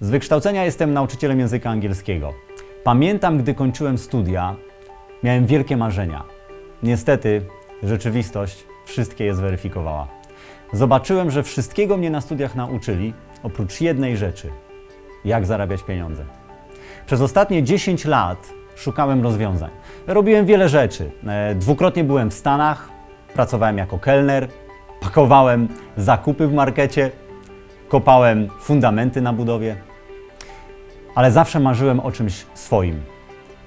Z wykształcenia jestem nauczycielem języka angielskiego. Pamiętam, gdy kończyłem studia, miałem wielkie marzenia. Niestety, rzeczywistość wszystkie je zweryfikowała. Zobaczyłem, że wszystkiego mnie na studiach nauczyli, oprócz jednej rzeczy jak zarabiać pieniądze. Przez ostatnie 10 lat szukałem rozwiązań. Robiłem wiele rzeczy. E, Dwukrotnie byłem w Stanach, pracowałem jako kelner, pakowałem zakupy w markecie, kopałem fundamenty na budowie, ale zawsze marzyłem o czymś swoim.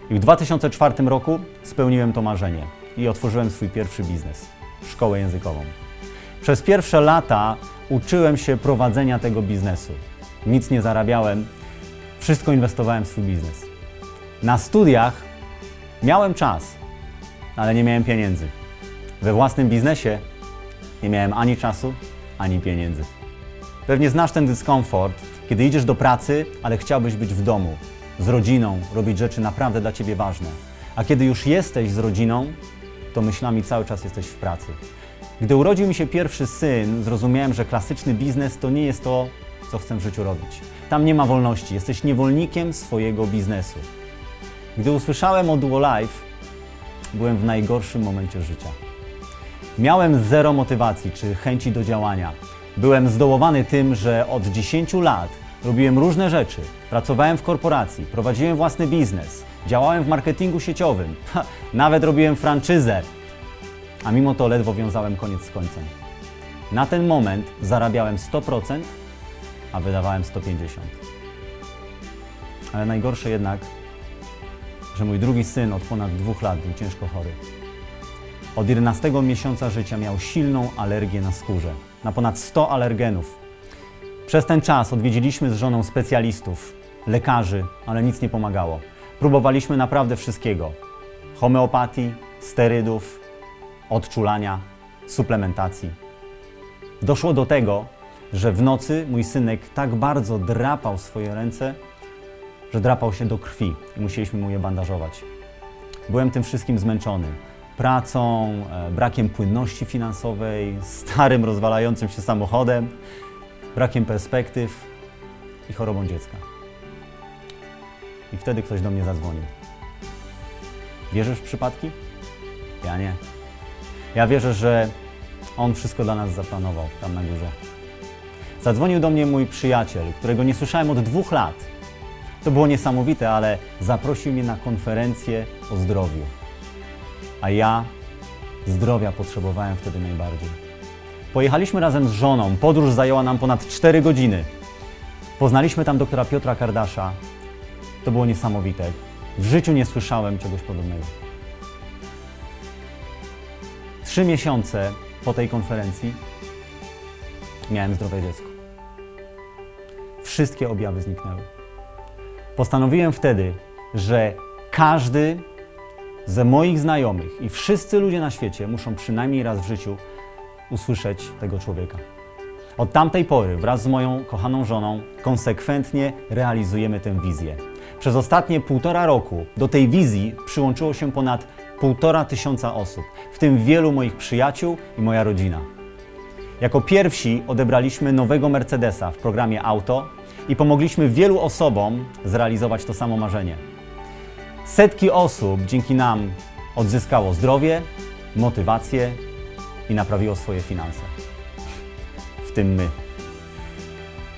I w 2004 roku spełniłem to marzenie i otworzyłem swój pierwszy biznes szkołę językową. Przez pierwsze lata uczyłem się prowadzenia tego biznesu. Nic nie zarabiałem, wszystko inwestowałem w swój biznes. Na studiach miałem czas, ale nie miałem pieniędzy. We własnym biznesie nie miałem ani czasu, ani pieniędzy. Pewnie znasz ten dyskomfort, kiedy idziesz do pracy, ale chciałbyś być w domu, z rodziną, robić rzeczy naprawdę dla ciebie ważne. A kiedy już jesteś z rodziną, to myślami cały czas jesteś w pracy. Gdy urodził mi się pierwszy syn, zrozumiałem, że klasyczny biznes to nie jest to, co chcę w życiu robić. Tam nie ma wolności, jesteś niewolnikiem swojego biznesu. Gdy usłyszałem o Duo Life, byłem w najgorszym momencie życia. Miałem zero motywacji czy chęci do działania. Byłem zdołowany tym, że od 10 lat robiłem różne rzeczy. Pracowałem w korporacji, prowadziłem własny biznes, działałem w marketingu sieciowym, nawet robiłem franczyzę. A mimo to ledwo wiązałem koniec z końcem. Na ten moment zarabiałem 100%, a wydawałem 150%. Ale najgorsze jednak, że mój drugi syn od ponad dwóch lat był ciężko chory. Od 11 miesiąca życia miał silną alergię na skórze, na ponad 100 alergenów. Przez ten czas odwiedziliśmy z żoną specjalistów, lekarzy, ale nic nie pomagało. Próbowaliśmy naprawdę wszystkiego: homeopatii, sterydów, odczulania, suplementacji. Doszło do tego, że w nocy mój synek tak bardzo drapał swoje ręce, że drapał się do krwi i musieliśmy mu je bandażować. Byłem tym wszystkim zmęczony. Pracą, e, brakiem płynności finansowej, starym, rozwalającym się samochodem, brakiem perspektyw i chorobą dziecka. I wtedy ktoś do mnie zadzwonił. Wierzysz w przypadki? Ja nie. Ja wierzę, że On wszystko dla nas zaplanował tam na górze. Zadzwonił do mnie mój przyjaciel, którego nie słyszałem od dwóch lat. To było niesamowite, ale zaprosił mnie na konferencję o zdrowiu. A ja zdrowia potrzebowałem wtedy najbardziej. Pojechaliśmy razem z żoną. Podróż zajęła nam ponad 4 godziny. Poznaliśmy tam doktora Piotra Kardasza. To było niesamowite. W życiu nie słyszałem czegoś podobnego. Trzy miesiące po tej konferencji miałem zdrowe dziecko. Wszystkie objawy zniknęły. Postanowiłem wtedy, że każdy ze moich znajomych i wszyscy ludzie na świecie muszą przynajmniej raz w życiu usłyszeć tego człowieka. Od tamtej pory wraz z moją kochaną żoną konsekwentnie realizujemy tę wizję. Przez ostatnie półtora roku do tej wizji przyłączyło się ponad półtora tysiąca osób, w tym wielu moich przyjaciół i moja rodzina. Jako pierwsi odebraliśmy nowego Mercedesa w programie Auto i pomogliśmy wielu osobom zrealizować to samo marzenie. Setki osób dzięki nam odzyskało zdrowie, motywację i naprawiło swoje finanse. W tym my.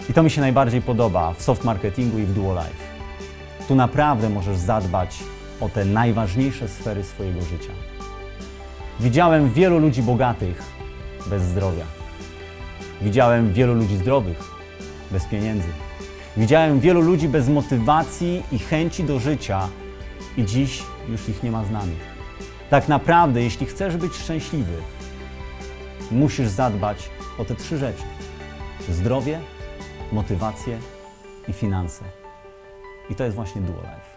I to mi się najbardziej podoba w soft marketingu i w Duo Life. Tu naprawdę możesz zadbać o te najważniejsze sfery swojego życia. Widziałem wielu ludzi bogatych bez zdrowia. Widziałem wielu ludzi zdrowych bez pieniędzy. Widziałem wielu ludzi bez motywacji i chęci do życia i dziś już ich nie ma z nami. Tak naprawdę, jeśli chcesz być szczęśliwy, musisz zadbać o te trzy rzeczy: zdrowie, motywację i finanse. I to jest właśnie Duo Life.